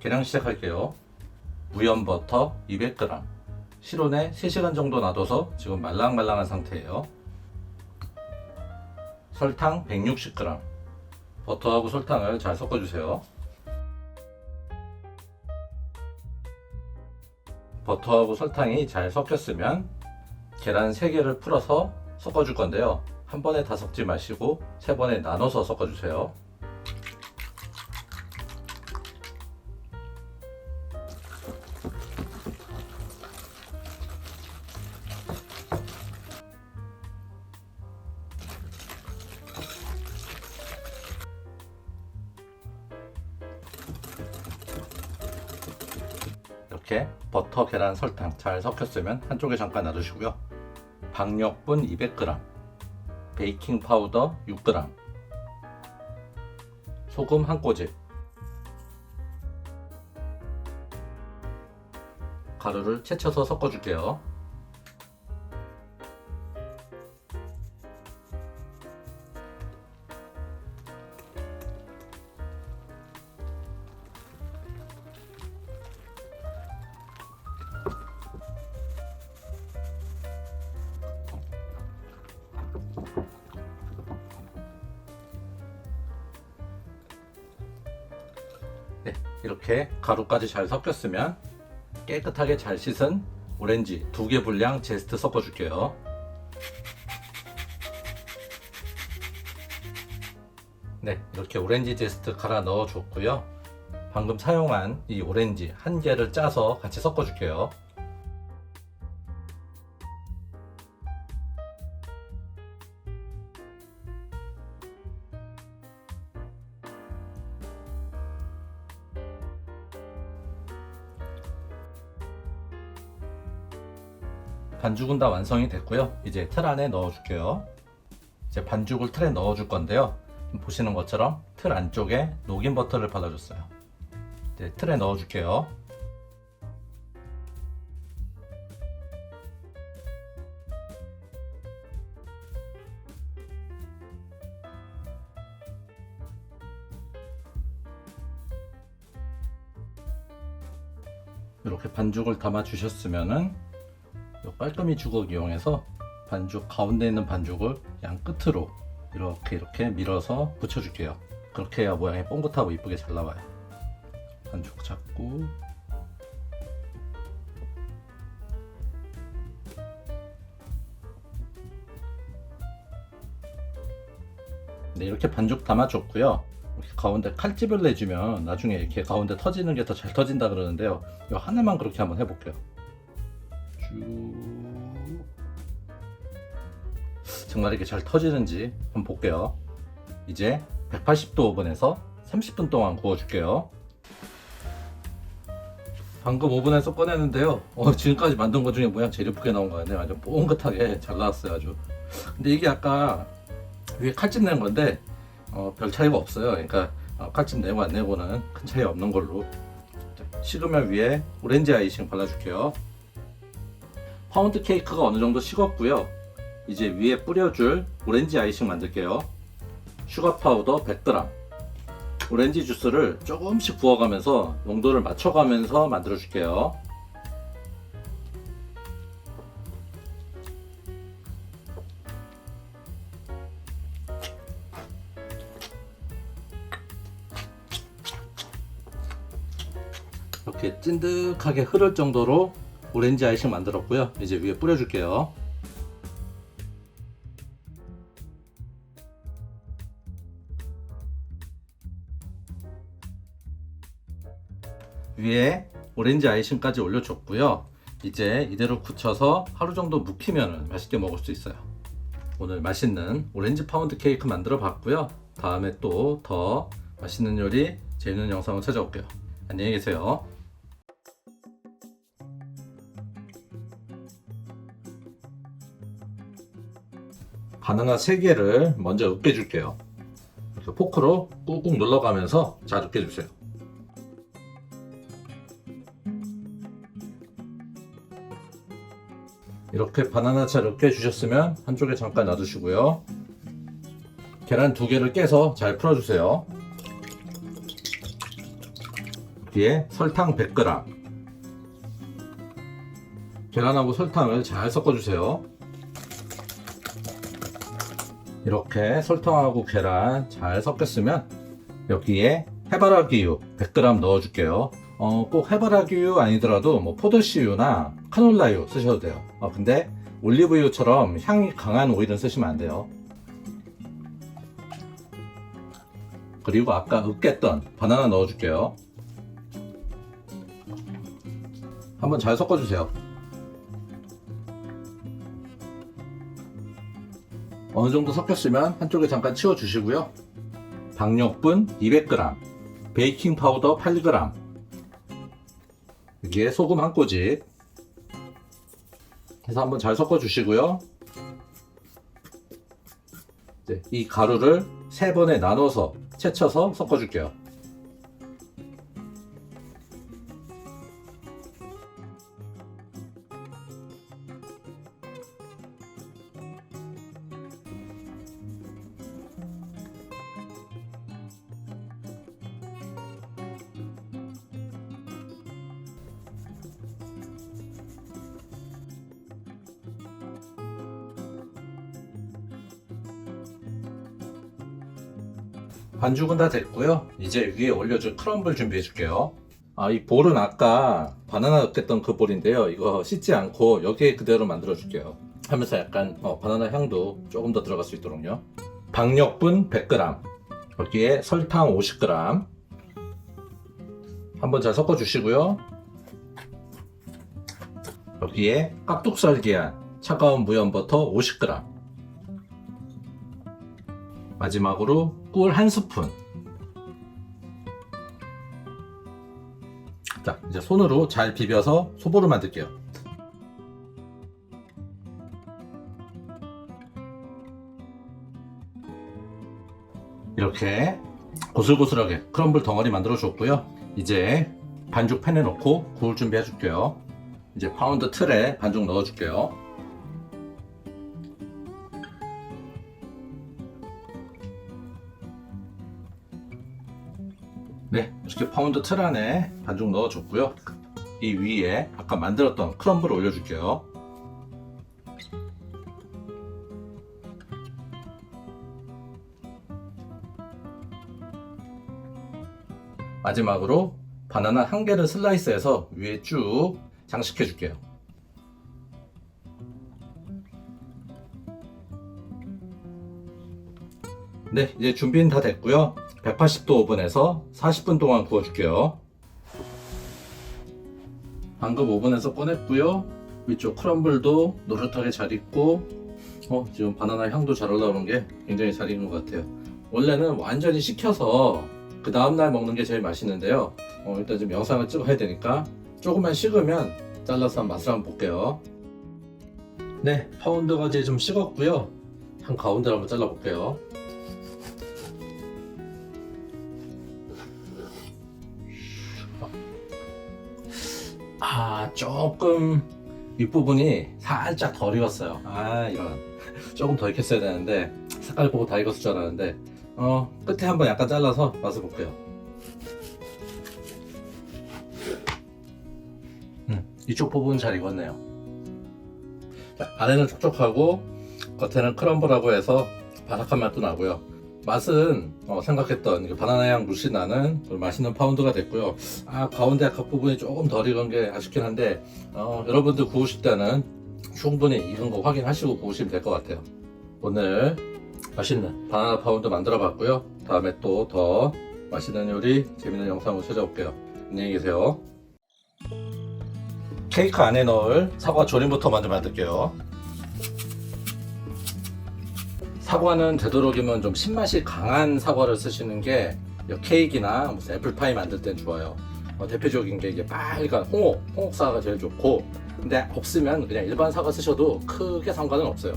계량 시작할게요. 무염 버터 200g. 실온에 3시간 정도 놔둬서 지금 말랑말랑한 상태예요. 설탕 160g. 버터하고 설탕을 잘 섞어주세요. 버터하고 설탕이 잘 섞였으면 계란 3개를 풀어서 섞어줄 건데요. 한 번에 다 섞지 마시고 세 번에 나눠서 섞어주세요. 이렇게 버터, 계란, 설탕 잘 섞였으면 한쪽에 잠깐 놔두시고요. 박력분 200g, 베이킹 파우더 6g, 소금 한 꼬집, 가루를 채쳐서 섞어줄게요. 이렇게 가루까지 잘 섞였으면 깨끗하게 잘 씻은 오렌지 두 개 분량 제스트 섞어줄게요. 네, 이렇게 오렌지 제스트 갈아 넣어줬고요. 방금 사용한 이 오렌지 한 개를 짜서 같이 섞어줄게요. 반죽은 다 완성이 됐고요. 이제 틀 안에 넣어줄게요. 이제 반죽을 틀에 넣어줄 건데요. 보시는 것처럼 틀 안쪽에 녹인 버터를 발라줬어요. 이제 틀에 넣어줄게요. 이렇게 반죽을 담아 주셨으면은 요 깔끔이 주걱 이용해서 반죽 가운데 있는 반죽을 양 끝으로 이렇게 이렇게 밀어서 붙여줄게요. 그렇게 해야 모양이 뻥긋하고 이쁘게 잘 나와요. 반죽 잡고 네, 이렇게 반죽 담아줬고요. 이렇게 가운데 칼집을 내주면 나중에 이렇게 가운데 터지는 게 더 잘 터진다 그러는데요. 이 하나만 그렇게 한번 해볼게요. 쭉 정말 이렇게 잘 터지는지 한번 볼게요. 이제 180도 오븐에서 30분 동안 구워줄게요. 방금 오븐에서 꺼냈는데요. 어, 지금까지 만든 것 중에 모양 제일 예쁘게 나온 거 같네요. 아주 뽀긋하게 잘 나왔어요. 아주. 근데 이게 아까 위에 칼집 낸 건데 어, 별 차이가 없어요. 그러니까 어, 칼집 내고 안 내고는 큰 차이 없는 걸로. 자, 식으면 위에 오렌지 아이싱 발라줄게요. 파운드 케이크가 어느 정도 식었고요. 이제 위에 뿌려줄 오렌지 아이싱 만들게요. 슈가 파우더 100g. 오렌지 주스를 조금씩 부어가면서 농도를 맞춰가면서 만들어줄게요. 이렇게 찐득하게 흐를 정도로 오렌지 아이싱 만들었고요. 이제 위에 뿌려줄게요. 위에 오렌지 아이싱까지 올려줬고요. 이제 이대로 굳혀서 하루 정도 묵히면 맛있게 먹을 수 있어요. 오늘 맛있는 오렌지 파운드 케이크 만들어 봤고요. 다음에 또 더 맛있는 요리, 재밌는 영상을 찾아올게요. 안녕히 계세요. 바나나 3개를 먼저 으깨줄게요. 포크로 꾹꾹 눌러가면서 잘 으깨주세요. 이렇게 바나나 잘 으깨주셨으면 한쪽에 잠깐 놔두시고요. 계란 두 개를 깨서 잘 풀어주세요. 여기에 설탕 100g 계란하고 설탕을 잘 섞어주세요 이렇게 설탕하고 계란 잘 섞였으면 여기에 해바라기유 100g 넣어줄게요. 어, 꼭 해바라기유 아니더라도 뭐 포도씨유나 카놀라유 쓰셔도 돼요. 어, 근데 올리브유처럼 향이 강한 오일은 쓰시면 안 돼요. 그리고 아까 으깼던 바나나 넣어줄게요. 한번 잘 섞어주세요 어느 정도 섞였으면 한쪽에 잠깐 치워주시고요. 박력분 200g 베이킹 파우더 8g 여기에 소금 한 꼬집. 해서 한번 잘 섞어주시고요. 이 가루를 세 번에 나눠서 채쳐서 섞어줄게요 반죽은 다 됐고요. 이제 위에 올려줄 크럼블 준비해 줄게요. 아, 이 볼은 아까 바나나 으깼던 그 볼인데요. 이거 씻지 않고 여기에 그대로 만들어 줄게요. 하면서 약간 어, 바나나 향도 조금 더 들어갈 수 있도록요. 박력분 100g, 여기에 설탕 50g. 한번 잘 섞어 주시고요. 여기에 깍둑썰기한 차가운 무염 버터 50g. 마지막으로 꿀 한 스푼. 자, 이제 손으로 잘 비벼서 소보를 만들게요. 이렇게 고슬고슬하게 크럼블 덩어리 만들어 줬고요. 이제 반죽 팬에 넣고 구울 준비해 줄게요. 이제 파운드 틀에 반죽 넣어 줄게요. 네, 이렇게 파운드 틀 안에 반죽 넣어줬고요. 이 위에 아까 만들었던 크럼블을 올려줄게요. 마지막으로 바나나 한 개를 슬라이스해서 위에 쭉 장식해 줄게요. 네, 이제 준비는 다 됐고요. 180도 오븐에서 40분 동안 구워줄게요. 방금 오븐에서 꺼냈고요. 위쪽 크럼블도 노릇하게 잘 익고, 어, 지금 바나나 향도 잘 올라오는 게 굉장히 잘 익은 것 같아요. 원래는 완전히 식혀서 그 다음날 먹는 게 제일 맛있는데요. 어, 일단 지금 영상을 찍어야 되니까 조금만 식으면 잘라서 한번 맛을 한번 볼게요. 네, 파운드가 이제 좀 식었고요. 한 가운데로 한번 잘라볼게요. 아 조금 윗부분이 살짝 덜 익었어요. 아 이런. 조금 더 익혔어야 되는데 색깔 보고 다 익었을 줄 알았는데 어 끝에 한번 약간 잘라서 맛을 볼게요. 음, 이쪽 부분 잘 익었네요. 자, 안에는 촉촉하고 겉에는 크럼블하고 해서 바삭한 맛도 나고요 맛은 어, 생각했던 그 바나나 향 물씬 나는 맛있는 파운드가 됐고요. 아 가운데 앞 부분이 조금 덜 익은 게 아쉽긴 한데 어, 여러분들 구우실 때는 충분히 익은 거 확인하시고 구우시면 될 것 같아요. 오늘 맛있는 바나나 파운드 만들어 봤고요. 다음에 또 더 맛있는 요리 재밌는 영상으로 찾아올게요. 안녕히 계세요. 케이크 안에 넣을 사과 조림부터 먼저 만들게요. 사과는 되도록이면 좀 신맛이 강한 사과를 쓰시는 게 케이크나 무슨 애플파이 만들 땐 좋아요. 어, 대표적인 게 이게 빨간 홍옥, 홍옥 사과가 제일 좋고 근데 없으면 그냥 일반 사과 쓰셔도 크게 상관은 없어요.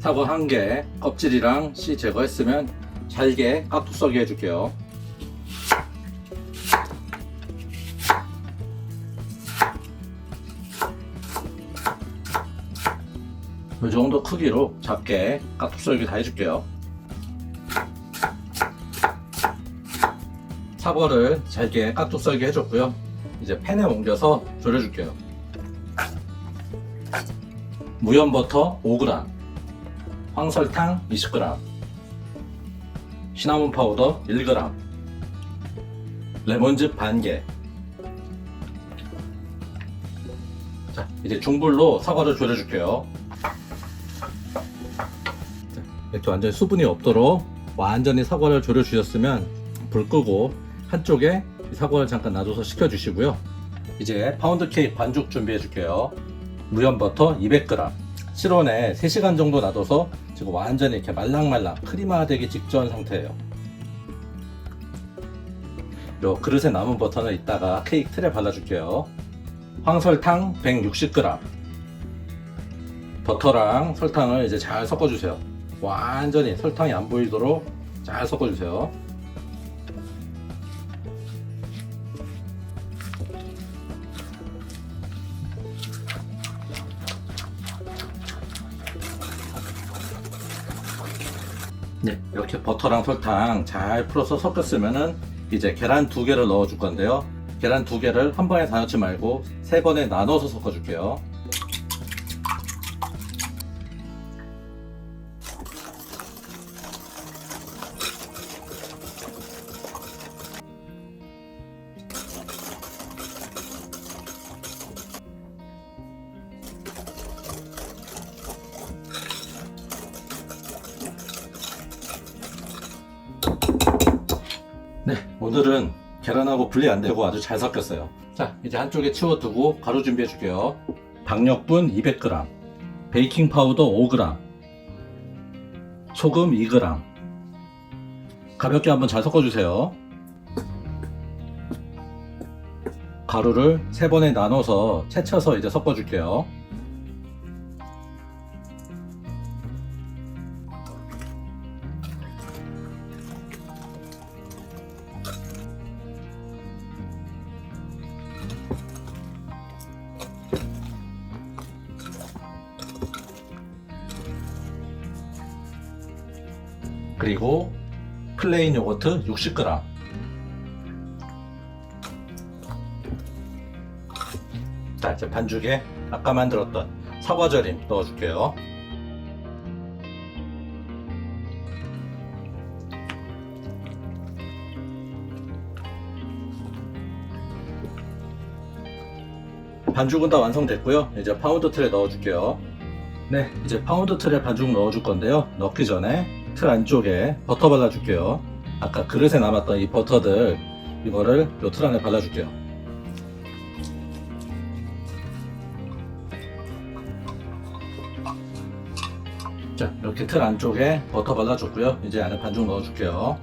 사과 한 개 껍질이랑 씨 제거했으면 잘게 깍둑 썰기 해줄게요. 이 정도 크기로 작게 깍둑썰기 다 해줄게요. 사과를 잘게 깍둑썰기 해줬고요. 이제 팬에 옮겨서 졸여줄게요. 무염버터 5g, 황설탕 20g, 시나몬 파우더 1g, 레몬즙 반개. 자, 이제 중불로 사과를 졸여줄게요. 자, 이렇게 완전히 수분이 없도록 완전히 사과를 졸여 주셨으면 불 끄고 한쪽에 이 사과를 잠깐 놔줘서 식혀 주시고요. 이제 파운드 케이크 반죽 준비해 줄게요. 무염 버터 200g. 실온에 3시간 정도 놔둬서 지금 완전히 이렇게 말랑말랑 크리마되기 직전 상태예요. 요 그릇에 남은 버터는 이따가 케이크 틀에 발라줄게요. 황설탕 160g. 버터랑 설탕을 이제 잘 섞어주세요. 완전히 설탕이 안 보이도록 잘 섞어주세요. 네, 이렇게 버터랑 설탕 잘 풀어서 섞었으면은 이제 계란 두 개를 넣어 줄 건데요. 계란 두 개를 한 번에 다 넣지 말고 세 번에 나눠서 섞어 줄게요. 오늘은 계란하고 분리 안 되고 아주 잘 섞였어요. 자, 이제 한쪽에 치워두고 가루 준비해 줄게요. 박력분 200g, 베이킹 파우더 5g, 소금 2g. 가볍게 한번 잘 섞어주세요. 가루를 세 번에 나눠서 채쳐서 이제 섞어줄게요. 그리고 플레인 요거트 60g. 자, 이제 반죽에 아까 만들었던 사과절임 넣어줄게요. 반죽은 다 완성됐고요. 이제 파운드 틀에 넣어줄게요. 네, 이제 파운드 틀에 반죽 넣어줄 건데요. 넣기 전에 틀 안쪽에 버터 발라줄게요. 아까 그릇에 남았던 이 버터들 이거를 요 틀 안에 발라줄게요. 자, 이렇게 틀 안쪽에 버터 발라줬고요. 이제 안에 반죽 넣어줄게요.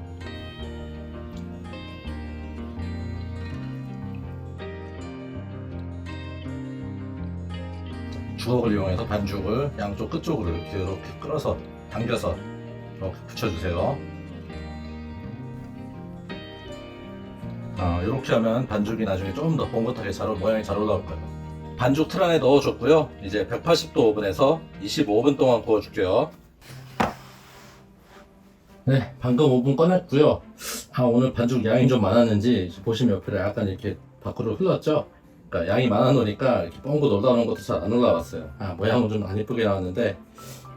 주걱을 이용해서 반죽을 양쪽 끝쪽으로 이렇게 이렇게 끌어서 당겨서 이렇게 붙여주세요. 아, 이렇게 하면 반죽이 나중에 조금 더 봉긋하게 잘, 올- 모양이 잘 올라올 거예요. 반죽 틀 안에 넣어줬고요. 이제 180도 오븐에서 25분 동안 구워줄게요. 네, 방금 오븐 꺼냈고요. 아, 오늘 반죽 양이 좀 많았는지 보시면 옆에 약간 이렇게 밖으로 흘렀죠? 그러니까 양이 많아 놓으니까 이렇게 뻥긋 올라오는 것도 잘 안 올라왔어요. 아, 모양은 좀안 이쁘게 나왔는데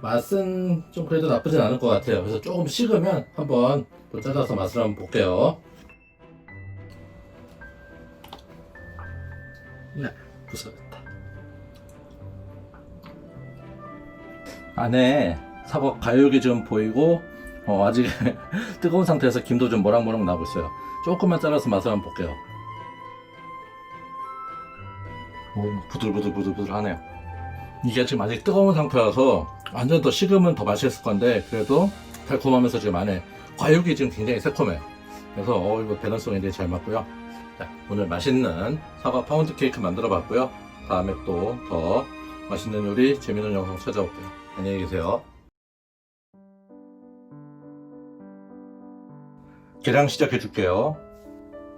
맛은 좀 그래도 나쁘진 않을 것 같아요. 그래서 조금 식으면 한번 또 잘라서 맛을 한번 볼게요. 네, 부서졌다. 안에 사과 과육이 좀 보이고 어, 아직 뜨거운 상태에서 김도 좀 모락모락 나고 있어요. 조금만 잘라서 맛을 한번 볼게요. 오, 부들부들부들부들 하네요. 이게 지금 아직 뜨거운 상태라서 완전 더 식으면 더 맛있을 건데 그래도 달콤하면서 지금 안에 과육이 지금 굉장히 새콤해. 그래서 어, 이거 밸런스가 굉장히 잘 맞고요. 자, 오늘 맛있는 사과 파운드 케이크 만들어 봤고요. 다음에 또 더 맛있는 요리, 재밌는 영상 찾아올게요. 안녕히 계세요. 계량 시작해 줄게요.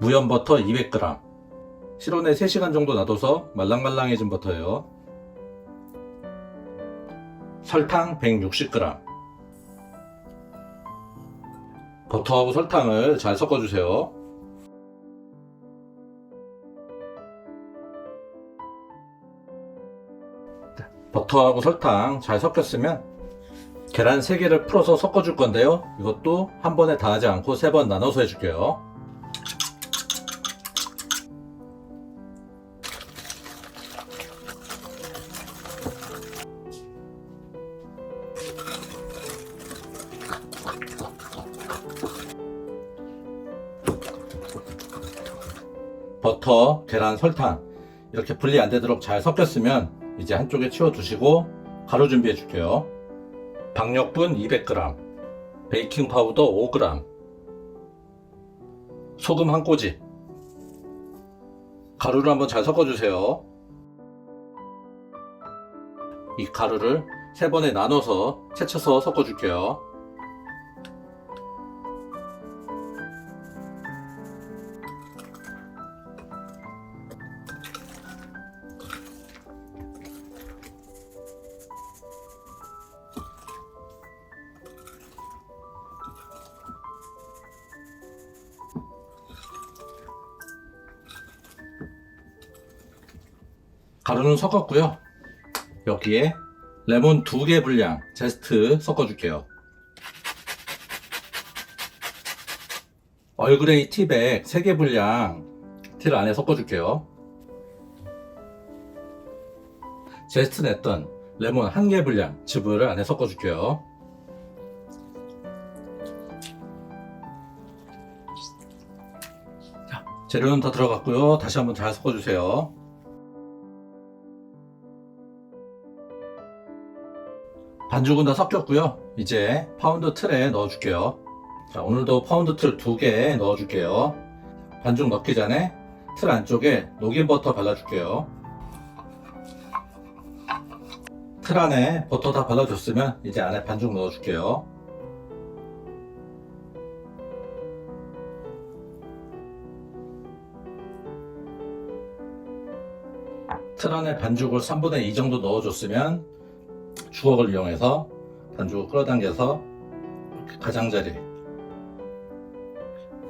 무염 버터 200g. 실온에 3시간 정도 놔둬서 말랑말랑해진 버터예요. 설탕 160g. 버터하고 설탕을 잘 섞어주세요. 버터하고 설탕 잘 섞였으면 계란 3개를 풀어서 섞어줄 건데요. 이것도 한 번에 다 하지 않고 세번 나눠서 해줄게요. 계란, 설탕 이렇게 분리 안 되도록 잘 섞였으면 이제 한쪽에 치워 두시고 가루 준비해 줄게요. 박력분 200g, 베이킹 파우더 5g, 소금 한 꼬지. 가루를 한번 잘 섞어 주세요. 이 가루를 세 번에 나눠서 채쳐서 섞어 줄게요. 가루는 섞었고요. 여기에 레몬 두개 분량 제스트 섞어줄게요. 얼그레이 티백 3개 분량 틀 안에 섞어줄게요. 제스트 냈던 레몬 1개 분량 즙을 안에 섞어줄게요. 자, 재료는 다 들어갔고요. 다시 한번 잘 섞어주세요. 반죽은 다 섞였고요. 이제 파운드 틀에 넣어줄게요. 자, 오늘도 파운드 틀 두 개 넣어줄게요. 반죽 넣기 전에 틀 안쪽에 녹인 버터 발라줄게요. 틀 안에 버터 다 발라줬으면 이제 안에 반죽 넣어줄게요. 틀 안에 반죽을 3분의 2 정도 넣어줬으면 주걱을 이용해서 반죽을 끌어당겨서 이렇게 가장자리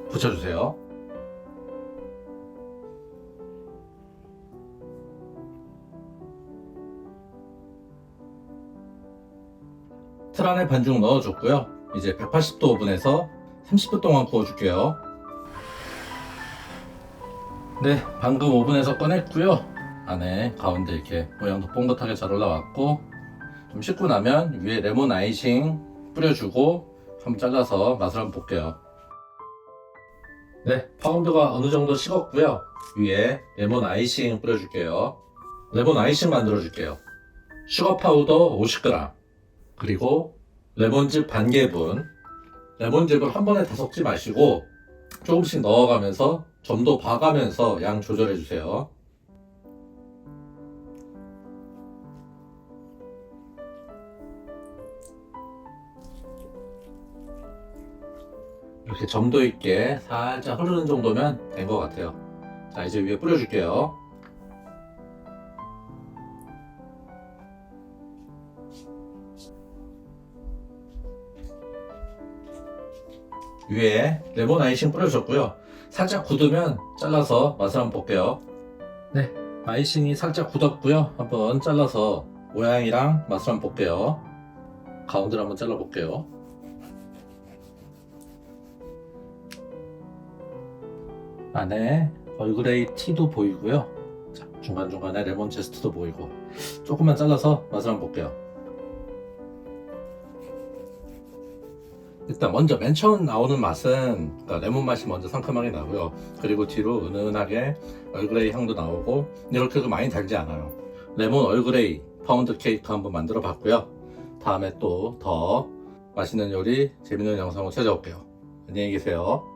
붙여주세요. 틀 안에 반죽 넣어줬고요. 이제 180도 오븐에서 30분 동안 구워줄게요. 네, 방금 오븐에서 꺼냈고요. 안에 가운데 이렇게 모양도 뽕긋하게 잘 올라왔고 좀 식고 나면 위에 레몬 아이싱 뿌려주고 한번 잘라서 맛을 한번 볼게요. 네, 파운드가 어느 정도 식었고요. 위에 레몬 아이싱 뿌려줄게요. 레몬 아이싱 만들어줄게요. 슈거 파우더 50g 그리고 레몬즙 반 개분 레몬즙을 한 번에 다 섞지 마시고 조금씩 넣어가면서 점도 봐가면서 양 조절해주세요. 이렇게 점도 있게 살짝 흐르는 정도면 된 것 같아요. 자, 이제 위에 뿌려줄게요. 위에 레몬 아이싱 뿌려줬고요. 살짝 굳으면 잘라서 맛을 한번 볼게요. 네, 아이싱이 살짝 굳었고요. 한번 잘라서 모양이랑 맛을 한번 볼게요. 가운데를 한번 잘라볼게요. 안에 얼그레이 티도 보이고요. 자, 중간중간에 레몬 제스트도 보이고 조금만 잘라서 맛을 한번 볼게요. 일단 먼저 맨 처음 나오는 맛은 그러니까 레몬 맛이 먼저 상큼하게 나고요. 그리고 뒤로 은은하게 얼그레이 향도 나오고 이렇게 도 많이 달지 않아요. 레몬 얼그레이 파운드 케이크 한번 만들어 봤고요. 다음에 또 더 맛있는 요리 재밌는 영상으로 찾아올게요. 안녕히 계세요.